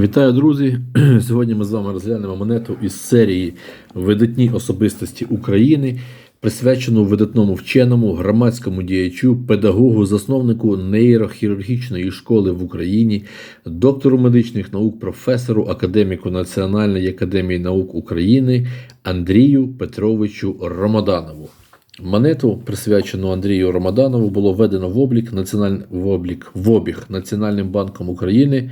Вітаю, друзі! Сьогодні ми з вами розглянемо монету із серії Видатні особистості України, присвячену видатному вченому, громадському діячу, педагогу, засновнику нейрохірургічної школи в Україні, доктору медичних наук, професору, академіку Національної академії наук України Андрію Петровичу Ромаданову. Монету, присвячену Андрію Ромаданову, було введено в облік, національ... в облік в обіг Національним банком України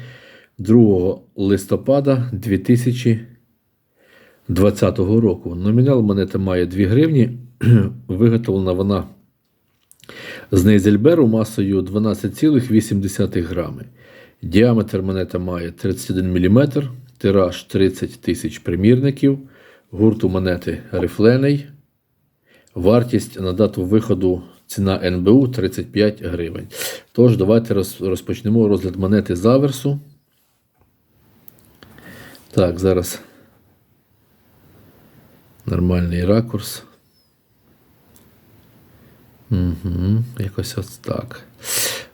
2 листопада 2020 року. Номінал монети має 2 гривні. Виготовлена вона з нейзельберу масою 12,8 грами. Діаметр монети має 31 мм, тираж 30 тисяч примірників, гурт у монети рифлений. Вартість на дату виходу ціна НБУ 35 гривень. Тож, давайте розпочнемо розгляд монети з аверсу. Так, зараз нормальний ракурс. Угу, якось ось так.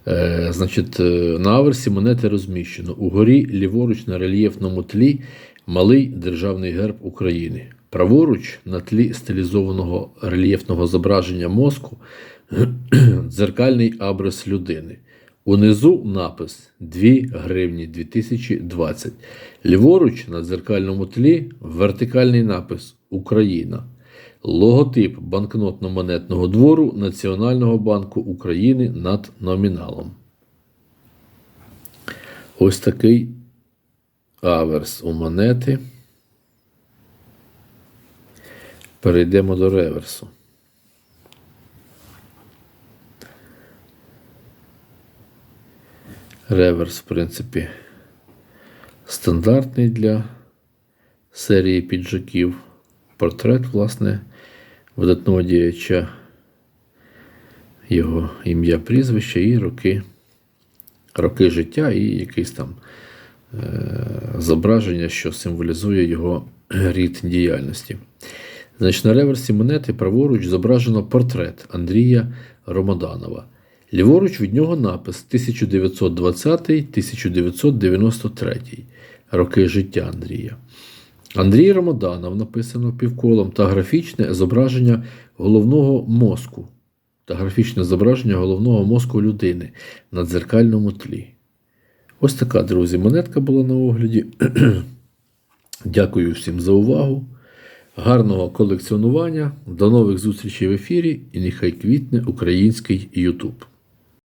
Е, значить, е, на аверсі монети розміщено. Угорі ліворуч на рельєфному тлі малий державний герб України. Праворуч на тлі стилізованого рельєфного зображення мозку дзеркальний абрис людини. Унизу напис 2 гривні 2020. Ліворуч на дзеркальному тлі вертикальний напис Україна. Логотип банкнотно-монетного двору Національного банку України над номіналом. Ось такий аверс у монети. Перейдемо до реверсу. Реверс, в принципі, стандартний для серії піджаків. Портрет, власне, видатного діяча, його ім'я, прізвище і роки, роки життя, і якесь там е, зображення, що символізує його рід діяльності. Значить, на реверсі монети праворуч зображено портрет Андрія Ромаданова. Ліворуч від нього напис 1920-1993 роки життя Андрія. Андрій Ромаданов написано півколом та графічне зображення головного мозку та графічне зображення головного мозку людини на дзеркальному тлі. Ось така, друзі, монетка була на огляді. Дякую всім за увагу. Гарного колекціонування. До нових зустрічей в ефірі і нехай квітне український YouTube.